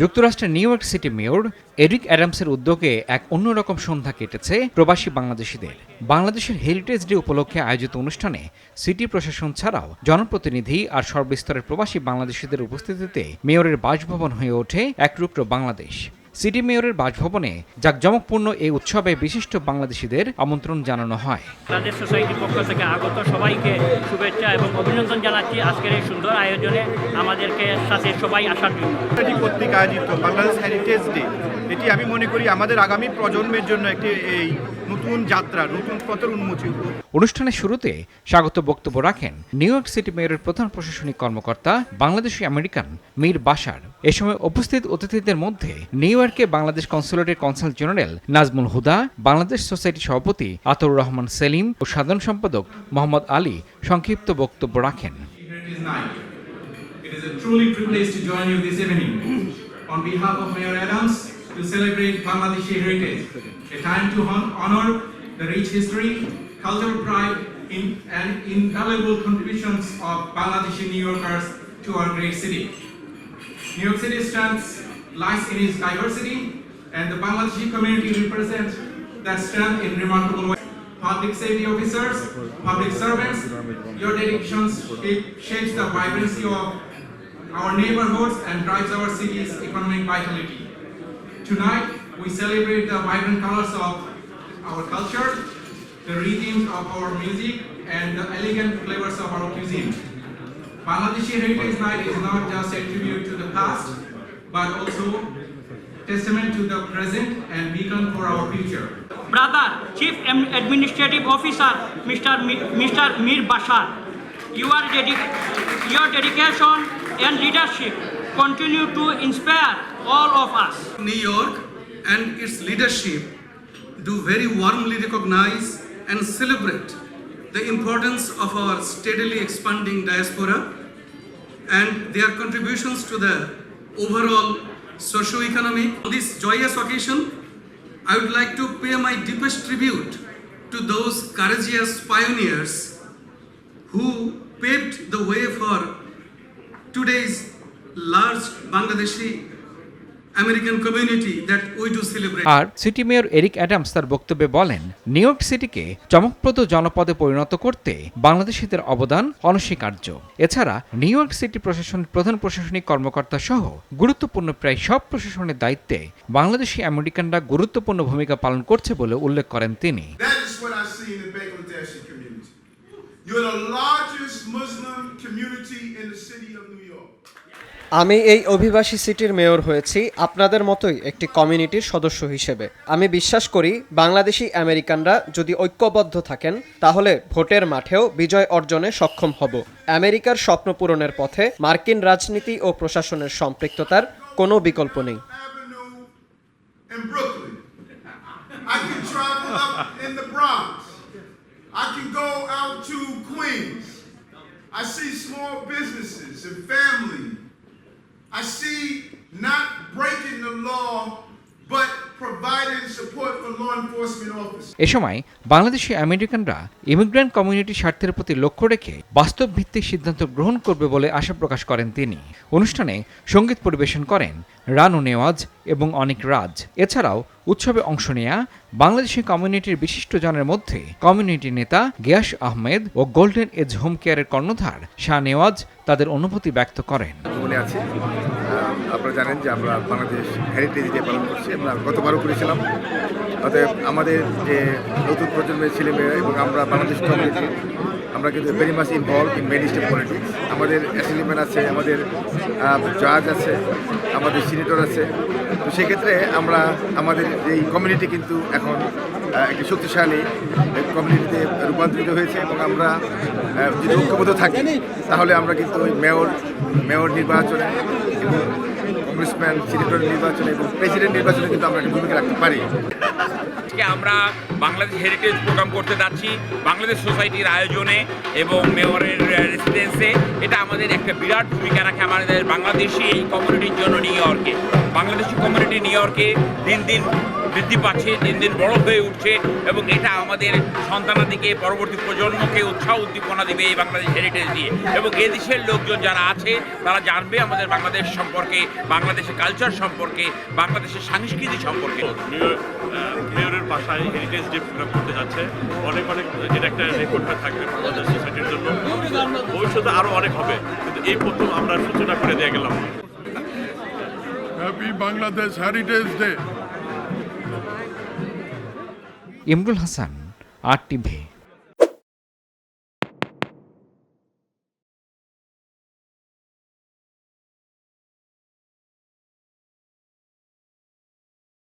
যুক্তরাষ্ট্রের New York City mayor Eric অ্যাডামসের উদ্যোগে এক অন্যরকম সন্ধ্যা কেটেছে প্রবাসী বাংলাদেশিদের। বাংলাদেশের হেরিটেজ ডে উপলক্ষে আয়োজিত অনুষ্ঠানে সিটি প্রশাসন ছাড়াও জনপ্রতিনিধি আর সর্বস্তরের প্রবাসী বাংলাদেশিদের উপস্থিতিতে মেয়রের বাসভবন হয়ে ওঠে এক টুকরো বাংলাদেশ। সিটি মেয়রের বাসভবনে জাঁকজমকপূর্ণ এই উৎসবে বিশিষ্ট বাংলাদেশিদের আমন্ত্রণ জানানো হয়। বাংলাদেশ সোসাইটির পক্ষ থেকে আগত সবাইকে শুভেচ্ছা এবং অভিনন্দন জানাচ্ছি আজকের এই সুন্দর আয়োজনে আমাদেরকে সাথে সবাই আসার জন্য। এটি কর্তৃক আয়োজিত বাংলাদেশ হেরিটেজ ডে এটি আমি মনে করি আমাদের আগামী প্রজন্মের জন্য একটি এই নতুন যাত্রা নতুন পথের উন্মোচন। অনুষ্ঠানের শুরুতে স্বাগত বক্তব্য রাখেন নিউ ইয়র্ক সিটি মেয়রের প্রধান প্রশাসনিক কর্মকর্তা বাংলাদেশি আমেরিকান মীর বাশার। এ সময় উপস্থিত অতিথিদের মধ্যে নিউ ইয়র্কে Bangladesh কনসুলেটের consul general Nazmul Huda Bangladesh society সভাপতি আতর রহমান সেলিম ও সাধারণ সম্পাদক মোহাম্মদ আলী সংক্ষিপ্ত বক্তব্য রাখেন। It is a truly privilege to join you this evening. On behalf of Mayor Adams to celebrate Bangladeshi heritage, a time to honor the rich history, cultural pride, in, and invaluable contributions of Bangladeshi New Yorkers to our great city. New York City's strength lies in its diversity, and the Bangladeshi community represents that strength in remarkable ways. Public safety officers, public servants, your dedications shape- shapes the vibrancy of our neighborhoods and drives our city's economic vitality. Tonight, we celebrate the vibrant colors of our culture, the rhythms of our music, and the elegant flavors of our cuisine. Bangladeshi Heritage Night is not just a tribute to the past, but also testament to the present and beacon for our future. Brother, Chief Administrative Officer, Mr. Mi- Mr. Mir Bashar, your, dedic- your dedication and leadership continue to inspire all of us. New York and its leadership do very warmly recognize and celebrate the importance of our steadily expanding diaspora and their contributions to the overall socio-economic. On this joyous occasion, I would like to pay my deepest tribute to those courageous pioneers who paved the way for আর city mayor Eric Adams তার বক্তব্যে বলেন new York সিটিকে চমকপ্রদ জনপদে পরিণত করতে বাংলাদেশিদের অবদান অনস্বীকার্য। এছাড়া নিউ ইয়র্ক সিটি প্রশাসনের প্রধান প্রশাসনিক কর্মকর্তা সহ গুরুত্বপূর্ণ প্রায় সব প্রশাসনের দায়িত্বে বাংলাদেশি আমেরিকানরা গুরুত্বপূর্ণ ভূমিকা পালন করছে বলে উল্লেখ করেন তিনি That is what I see in the Bangladeshi community. You're the largest Muslim community in the city of New York. আমি এই অভিবাসী সিটির মেয়র হয়েছি আপনাদের মতোই একটি কমিউনিটির সদস্য হিসেবে আমি বিশ্বাস করি বাংলাদেশি আমেরিকানরা যদি ঐক্যবদ্ধ থাকেন তাহলে ভোটের মাঠেও বিজয় অর্জনে সক্ষম হব আমেরিকার স্বপ্ন পূরণের পথে মার্কিন রাজনীতি ও প্রশাসনের সম্পৃক্ততার কোনো বিকল্প নেই. I can travel up in the Bronx. I can go out to Queens. I see small businesses and family. এ সময় বাংলাদেশি আমেরিকানরা ইমিগ্রেন্ট কমিউনিটির স্বার্থের প্রতি লক্ষ্য রেখে বাস্তব ভিত্তিক সিদ্ধান্ত গ্রহণ করবে বলে আশা প্রকাশ করেন তিনি। অনুষ্ঠানে সংগীত পরিবেশন করেন রানু নেওয়াজ এবং অনেক রাজ। এছাড়াও উৎসবে অংশ নেয়া বাংলাদেশি কমিউনিটির বিশিষ্টজনের মধ্যে কমিউনিটি নেতা গিয়াস আহমেদ ও গোল্ডেন এজ হোম কেয়ারের কর্ণধার শাহ নেওয়াজ তাদের অনুভূতি ব্যক্ত করেন। মনে আছে আপনারা জানেন যে আমরা বাংলাদেশ হেরিটেজ ডে পালন করছি। আমরা গতবারও করেছিলাম। অতএব আমাদের যে নতুন প্রজন্মের ছেলেমেয়েরা এবং আমরা বাংলাদেশ কমিউনিটি আমরা কিন্তু very much involve in many politics আমাদের অ্যাসেম্বলিম্যান আছে, আমাদের জাজ আছে, আমাদের সিনেটর আছে। তো সেক্ষেত্রে আমরা আমাদের এই কমিউনিটি কিন্তু এখন একটি শক্তিশালী কমিউনিটিতে রূপান্তরিত হয়েছে এবং আমরা যদি ঐক্যবদ্ধ থাকি, তাহলে আমরা কিন্তু ওই মেয়র মেয়র নির্বাচনে কংগ্রেসম্যান সিনেটর নির্বাচনে এবং প্রেসিডেন্ট নির্বাচনে কিন্তু আমরা ভূমিকা রাখতে পারি। আজকে আমরা বাংলাদেশ হেরিটেজ প্রোগ্রাম করতে যাচ্ছি, বাংলাদেশ সোসাইটির আয়োজনে এবং মেয়রের রেসিডেন্সে এটা আমাদের একটা বিরাট ভূমিকা রাখে আমাদের বাংলাদেশি এই কমিউনিটির জন্য নিউ ইয়র্কে বাংলাদেশি কমিউনিটি নিউ ইয়র্কে দিন দিন বৃদ্ধি পাচ্ছে দিন দিন বড় হয়ে উঠছে এবং এটা আমাদের সন্তানাদিকে পরবর্তী প্রজন্মকে উৎসাহ উদ্দীপনা দেবে এই বাংলাদেশ হেরিটেজ দিয়ে। এবং এ দেশের লোকজন যারা আছে তারা জানবে আমাদের বাংলাদেশ সম্পর্কে বাংলাদেশের কালচার সম্পর্কে বাংলাদেশের সংস্কৃতি সম্পর্কে। মেয়রের বাসায় হেরিটেজ ডে প্রোগ্রাম করতে যাচ্ছে। অনেক অনেক এটা একটা রেকর্ড থাকবে বাংলাদেশ সোসাইটির জন্য। ভবিষ্যতে আরও অনেক হবে। কিন্তু এই প্রথম আমরা সূচনা করে দিয়ে গেলাম। Happy Bangladesh heritage day Imrul Hasan R TV